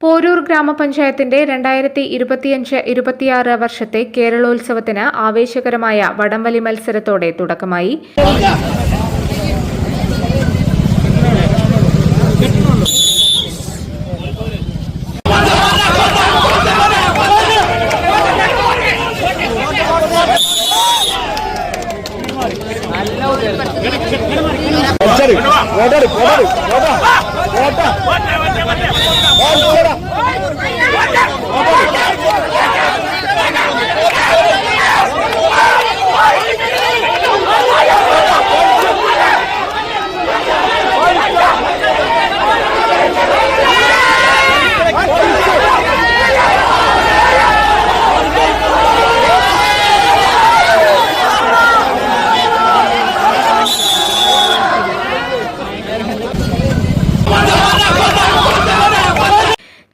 Porur ഗ്രാമപഞ്ചായത്തിന്റെ രണ്ടായിരത്തി ഇരുപത്തിയഞ്ച് ഇരുപത്തിയാറ് വർഷത്തെ കേരളോത്സവത്തിന് ആവേശകരമായ വടംവലി മത്സരത്തോടെ തുടക്കമായി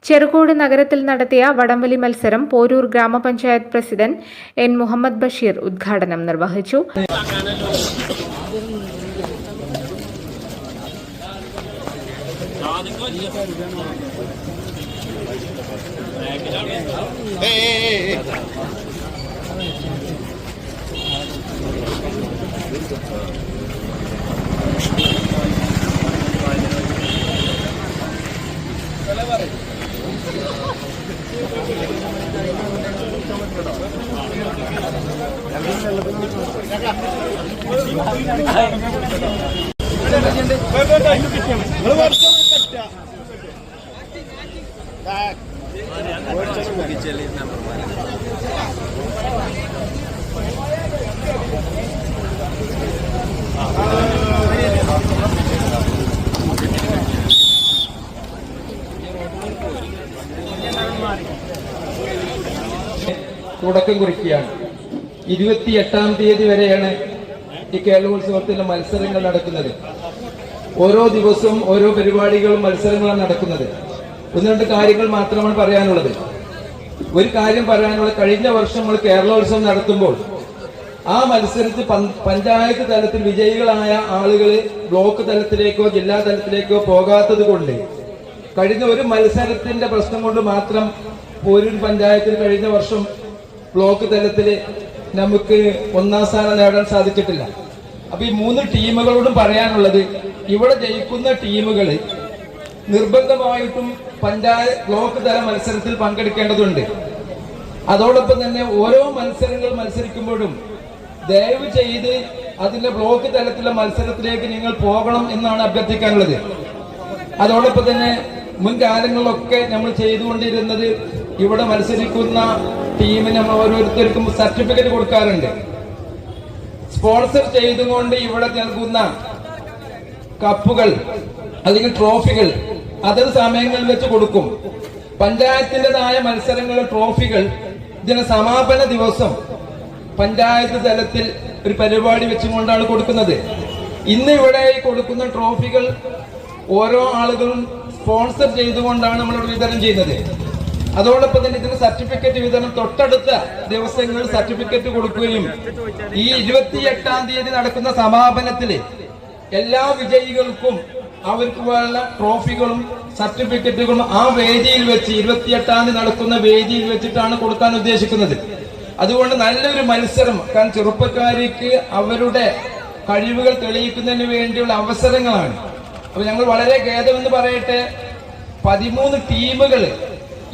ചെറുകോട് നഗരത്തിൽ നടത്തിയ വടംവലി മത്സരം പോരൂർ ഗ്രാമപഞ്ചായത്ത് പ്രസിഡന്റ് എൻ മുഹമ്മദ് ബഷീർ ഉദ്ഘാടനം നിർവഹിച്ചു. number one. തുടക്കം കുറിക്കുകയാണ്. ഇരുപത്തി എട്ടാം തീയതി വരെയാണ് ഈ കേരളോത്സവത്തിന്റെ മത്സരങ്ങൾ നടക്കുന്നത്. ഓരോ ദിവസവും ഓരോ പരിപാടികളും മത്സരങ്ങളാണ് നടക്കുന്നത്. ഒന്ന് രണ്ട് കാര്യങ്ങൾ മാത്രമാണ് പറയാനുള്ളത്. ഒരു കാര്യം പറയാനുള്ളത് കഴിഞ്ഞ വർഷം നമ്മൾ കേരളോത്സവം നടത്തുമ്പോൾ ആ മത്സരത്തിൽ പഞ്ചായത്ത് തലത്തിൽ വിജയികളായ ആളുകൾ ബ്ലോക്ക് തലത്തിലേക്കോ ജില്ലാ തലത്തിലേക്കോ പോകാത്തത് കൊണ്ട് കഴിഞ്ഞ ഒരു മത്സരത്തിന്റെ പ്രശ്നം കൊണ്ട് മാത്രം പോരൂർ പഞ്ചായത്തിൽ കഴിഞ്ഞ വർഷം ബ്ലോക്ക് തലത്തിൽ നമുക്ക് ഒന്നാം സ്ഥാനം നേടാൻ സാധിച്ചിട്ടില്ല. അപ്പൊ ഈ മൂന്ന് ടീമുകളോടും പറയാനുള്ളത് ഇവിടെ ജയിക്കുന്ന ടീമുകൾ നിർബന്ധമായിട്ടും പഞ്ചായത്ത് ബ്ലോക്ക് തല മത്സരത്തിൽ പങ്കെടുക്കേണ്ടതുണ്ട്. അതോടൊപ്പം തന്നെ ഓരോ മത്സരങ്ങൾ മത്സരിക്കുമ്പോഴും ദയവ് ചെയ്ത് അതിന്റെ ബ്ലോക്ക് തലത്തിലുള്ള മത്സരത്തിലേക്ക് നിങ്ങൾ പോകണം എന്നാണ് അഭ്യർത്ഥിക്കാനുള്ളത്. അതോടൊപ്പം തന്നെ മുൻകാലങ്ങളിലൊക്കെ നമ്മൾ ചെയ്തുകൊണ്ടിരുന്നത് ഇവിടെ മത്സരിക്കുന്ന ടീമിന് നമ്മൾ ഓരോരുത്തർക്കും സർട്ടിഫിക്കറ്റ് കൊടുക്കാറുണ്ട്. സ്പോൺസർ ചെയ്തുകൊണ്ട് ഇവിടെ നൽകുന്ന കപ്പുകൾ അല്ലെങ്കിൽ ട്രോഫികൾ അതത് സമയങ്ങളിൽ വെച്ച് കൊടുക്കും. പഞ്ചായത്തിന്റെതായ മത്സരങ്ങൾ ട്രോഫികൾ ഇതിന് സമാപന ദിവസം പഞ്ചായത്ത് തലത്തിൽ ഒരു പരിപാടി വെച്ചുകൊണ്ടാണ് കൊടുക്കുന്നത്. ഇന്ന് ഇവിടെ കൊടുക്കുന്ന ട്രോഫികൾ ഓരോ ആളുകളും സ്പോൺസർ ചെയ്തുകൊണ്ടാണ് നമ്മളിവിടെ വിതരണം ചെയ്യുന്നത്. അതോടൊപ്പം തന്നെ ഇതിന് സർട്ടിഫിക്കറ്റ് വിതരണം തൊട്ടടുത്ത ദിവസങ്ങളിൽ സർട്ടിഫിക്കറ്റ് കൊടുക്കുകയും ഈ ഇരുപത്തിയെട്ടാം തീയതി നടക്കുന്ന സമാപനത്തിൽ എല്ലാ വിജയികൾക്കും അവർക്ക് വേണ്ട ട്രോഫികളും സർട്ടിഫിക്കറ്റുകളും ആ വേദിയിൽ വെച്ച് ഇരുപത്തിയെട്ടാം തീയതി നടക്കുന്ന വേദിയിൽ വെച്ചിട്ടാണ് കൊടുക്കാൻ ഉദ്ദേശിക്കുന്നത്. അതുകൊണ്ട് നല്ലൊരു മത്സരം കാരണം ചെറുപ്പക്കാർക്ക് അവരുടെ കഴിവുകൾ തെളിയിക്കുന്നതിന് വേണ്ടിയുള്ള അവസരങ്ങളാണ്. അപ്പൊ ഞങ്ങൾ വളരെ ഖേദമെന്ന് പറയട്ടെ പതിമൂന്ന് ടീമുകൾ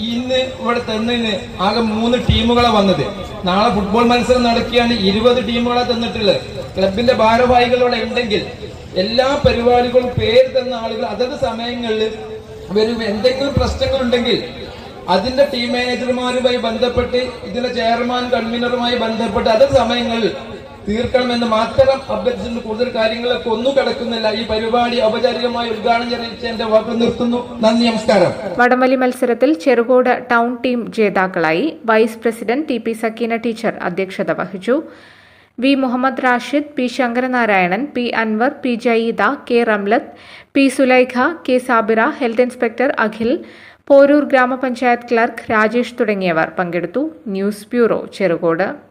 ഇന്ന് ഇവിടെ തന്നിന് ആകെ മൂന്ന് ടീമുകളെ വന്നത്. നാളെ ഫുട്ബോൾ മത്സരം നടക്കുകയാണ്. ഇരുപത് ടീമുകളെ തന്നിട്ടുള്ളത്. ക്ലബിന്റെ ഭാരവാഹികളോടെ ഉണ്ടെങ്കിൽ എല്ലാ പരിപാടികളും പേര് തന്ന ആളുകൾ അതത് സമയങ്ങളിൽ വരും. എന്തെങ്കിലും പ്രശ്നങ്ങൾ ഉണ്ടെങ്കിൽ അതിന്റെ ടീം മാനേജർമാരുമായി ബന്ധപ്പെട്ട് ഇതിന്റെ ചെയർമാൻ കൺവീനറുമായി ബന്ധപ്പെട്ട് അതത് സമയങ്ങളിൽ തീർക്കണമെന്ന് മാത്രം അഭ്യർത്ഥിച്ചുകൊണ്ട് കൂടുതൽ കാര്യങ്ങളൊക്കെ ഒന്നും കിടക്കുന്നില്ല. ഈ പരിപാടി ഔപചാരികമായി ഉദ്ഘാടനം ചെയ്യിച്ച് എന്റെ വാക്കുകൾ നിർത്തുന്നു. നന്ദി നമസ്കാരം. വടംവലി മത്സരത്തിൽ ചെറുകോട് ടൗൺ ടീം ജേതാക്കളായി. Vice president T P Sakeena teacher അധ്യക്ഷത വഹിച്ചു. V Muhammad Rashid P Sankaranarayanan P Anwar P Jayeeda K Ramlath P Sulaikha K Sabira health inspector Akhil Porur ഗ്രാമപഞ്ചായത്ത് ക്ലർക്ക് രാജേഷ് തുടങ്ങിയവർ പങ്കെടുത്തു. News bureau Cherukode.